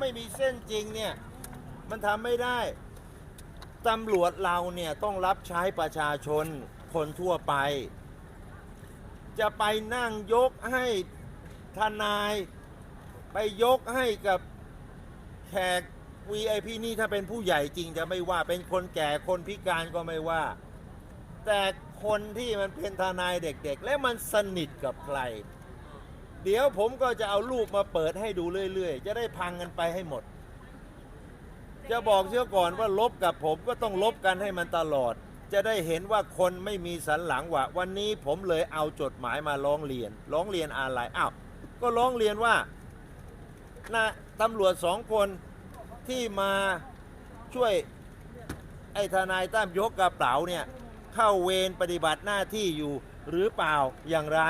ไม่มีเส้นจริงเนี่ย มันทำไม่ได้ตำรวจเราเนี่ยต้องรับใช้ประชาชนคนทั่วไป จะไปนั่งยกให้ทนาย ไปยกให้กับแขก VIP นี่ถ้าเป็นผู้ใหญ่จริงจะไม่ว่าเป็นคนแก่คนพิการก็ไม่ว่า แต่คนที่มันเป็นทนายเด็กๆ และมันสนิทกับใคร เดี๋ยวผมก็จะเอารูปมาเปิดให้ดูเรื่อยๆ จะได้พังกันไปให้หมด จะบอกเสียก่อนว่าลบกับผมก็ต้องลบกันให้มันตลอด จะได้เห็นว่าคนไม่มีสันหลังว่าวันนี้ผมเลยเอาจดหมายมาร้องเรียน ร้องเรียนอะไรอ้าวก็ร้องเรียนว่านะตำรวจสองคนที่มาช่วยไอ้ทนายตั้มยกกระเป๋าเนี่ยเข้าเวรปฏิบัติหน้าที่อยู่หรือเปล่าอย่างไร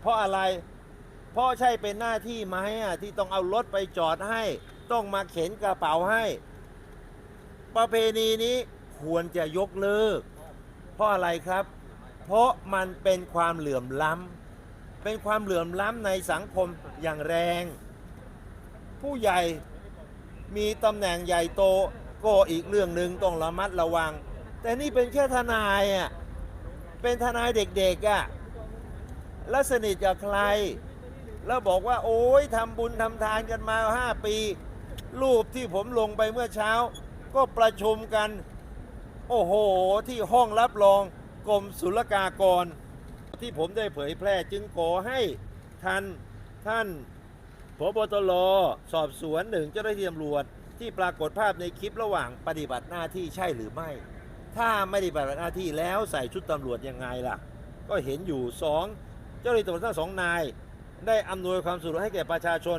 เพราะอะไร เพราะใช่เป็นหน้าที่ไหมอะที่ต้องเอารถไปจอดให้ ต้องมาเข็นกระเป๋าให้ ประเพณีนี้ควรจะยกเลิก เพราะอะไรครับ เพราะมันเป็นความเหลื่อมล้ำเป็นความเหลื่อมล้ำในสังคมอย่างแรง ผู้ใหญ่มีตำแหน่งใหญ่โตก็อีกเรื่องหนึ่งต้องระมัดระวัง แต่นี่เป็นแค่ทนายอะเป็นทนายเด็กๆอะแล้วสนิทกับใคร แล้วบอกว่า โอ้ยทำบุญทำทานกันมา 5 ปี รูปที่ผมลงไปเมื่อเช้า ก็ประชุมกัน โอ้โห ที่ห้องรับรองกรมศุลกากร ที่ผมได้เผยแพร่จึงขอให้ท่านท่านพบตรสอบสวนหนึ่งเจ้าหน้าที่ตำรวจ ที่ปรากฏภาพในคลิประหว่างปฏิบัติหน้าที่ใช่หรือไม่ ถ้าไม่ได้ปฏิบัติหน้าที่แล้วใส่ชุดตำรวจยังไงล่ะ ก็เห็นอยู่สองเจ้าหน้าที่ตำรวจทั้งสองนาย ได้อำนวยความสะดวกให้แก่ประชาชน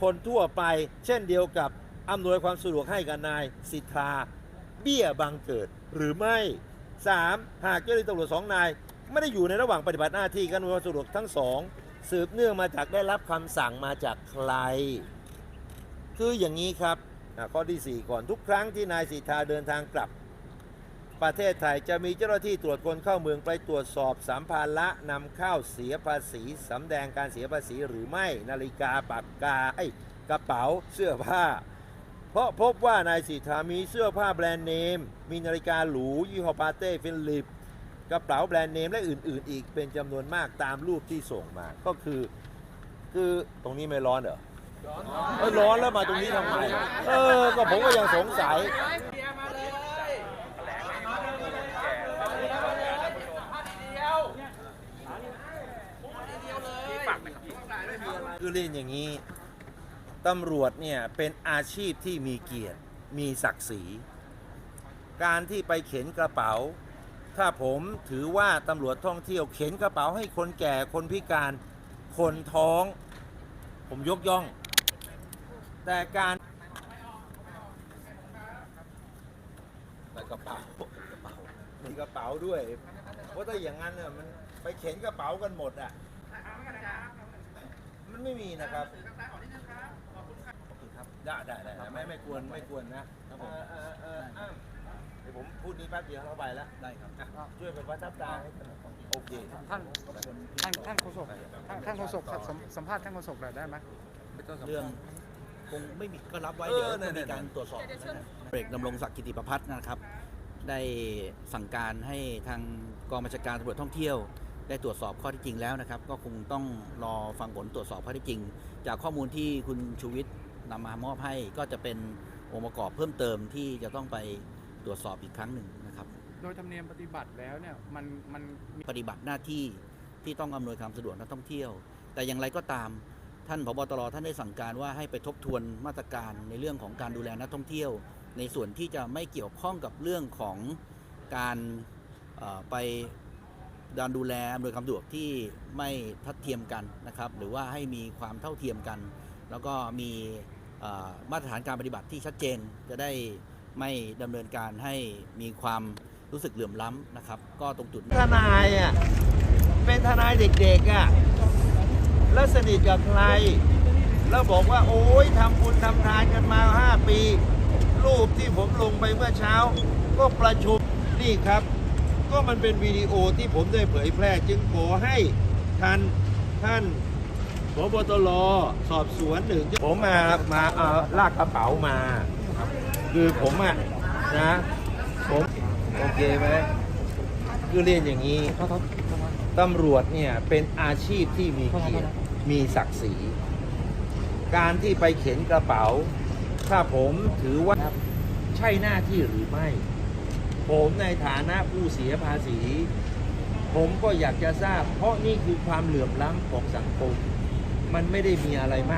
คนทั่วไป เช่นเดียวกับอำนวยความสะดวกให้กับนายสิทธา เบี้ยบังเกิดหรือไม่ 3. หากเจ้าหน้าที่ตำรวจสองนาย ไม่ได้อยู่ในระหว่างปฏิบัติหน้าที่การอำนวยความสะดวกทั้งสองสืบเนื่องมาจากได้รับคำสั่งมาจากใคร คืออย่างนี้ครับข้อที่ 4 ก่อนทุกครั้งที่นายสิทธาเดินทางกลับ ประเทศไทยจะมีเจ้าหน้าที่ตรวจคนเข้าเมืองไปตรวจสอบสัมภาระนำเข้าเสียภาษีสำแดงการเสียภาษีหรือไม่นาฬิกาปากกาไอ้กระเป๋าเสื้อผ้า เพราะพบว่านายสิทธามีเสื้อผ้าแบรนด์เนม มีนาฬิกาหรูยี่ห้อปาเต้ฟิลิปกระเป๋าแบรนด์เนมและอื่น ๆ อีกเป็นจำนวนมากตามรูปที่ส่งมาก็คือคือตรงนี้ไม่ร้อนเหรอเออร้อนแล้วมาตรงนี้ทำไมเออก็ผมก็ยังสงสัย คือเรียนอย่างนี้ตำรวจเนี่ยเป็นอาชีพที่มีเกียรติมีศักดิ์ศรี การที่ไปเข็นกระเป๋า ถ้าผมถือว่าตำรวจท่องเที่ยวเข็นกระเป๋าให้คนแก่คนพิการคนท้อง ผมยกย่อง แต่การแต่กระเป๋ากระเป๋ามีกระเป๋าด้วยเพราะถ้าอย่างนั้นเนี่ยมันไปเข็นกระเป๋ากันหมดอะ มันไม่มีนะครับขอบคุณครับได้ได้ได้ไม่ไม่ควรไม่ควรนะครับผมเออเออเอออ้าวเดี๋ยวผมพูดนี้แป๊บเดียวเข้าไปแล้วได้ครับอะช่วยเป็นประทับตาให้กันหน่อยโอเคท่านท่านท่านโฆษกท่านท่านโฆษกครับสัมสัมภาษณ์ท่านโฆษกหน่อยได้ไหมเรื่องคงไม่มีก็รับไว้เออเดี๋ยวนั่นๆจะมีการตรวจสอบนะครับเบรกดำรงศักดิ์กิติประพัฒน์นะครับ ได้สั่งการให้ทางกองบัญชาการตำรวจท่องเที่ยว ได้ตรวจสอบข้อเที่จริงแล้วนะครับ ก็คงต้องรอฟังผลตรวจสอบข้อเที่จริง จากข้อมูลที่คุณชูวิทย์นำมามอบให้ก็จะเป็นองค์ประกอบเพิ่มเติมที่จะต้องไปตรวจสอบอีกครั้งหนึ่งนะครับโดยธรรมเนียมปฏิบัติแล้วเนี่ยมันมันมีปฏิบัติหน้าที่ที่ต้องอำนวยความสะดวกนักท่องเที่ยว แต่อย่างไรก็ตามท่านผบตรท่านได้สั่งการว่าให้ไปทบทวนมาตรการในเรื่องของการดูแลนักท่องเที่ยว ในส่วนที่จะไม่เกี่ยวข้องกับเรื่องของการเอ่อไป การดูแลอำนวยความสะดวกที่ไม่ทัดเทียมกันนะครับ หรือว่าให้มีความเท่าเทียมกัน แล้วก็มีมาตรฐานการปฏิบัติที่ชัดเจนจะได้ไม่ดำเนินการให้มีความรู้สึกเหลื่อมล้ำนะครับ ก็ตรงจุดทนายอะเป็นทนายเด็กๆอะแล้วสนิทกับใคร แล้วบอกว่าโอ้ยทำบุญทำทานกันมา 5 ปี รูปที่ผมลงไปเมื่อเช้า ก็ประชุมนี่ครับ ก็มันเป็นวิดีโอที่ผมได้เผยแพร่ จึงขอให้ท่านท่านพบตรสอบสวนหนึ่งผมมามาเอาลากกระเป๋ามา คือผมอะนะผมโอเคไหมคือเรียนอย่างนี้ตำรวจเนี่ยเป็นอาชีพที่มีเกียรติมีศักดิ์ศรี การที่ไปเข็นกระเป๋า ถ้าผมถือว่าใช่หน้าที่หรือไม่ ผมในฐานะผู้เสียภาษี ผมก็อยากจะทราบ เพราะนี่คือความเหลื่อมล้ำของสังคม มันไม่ได้มีอะไรมาก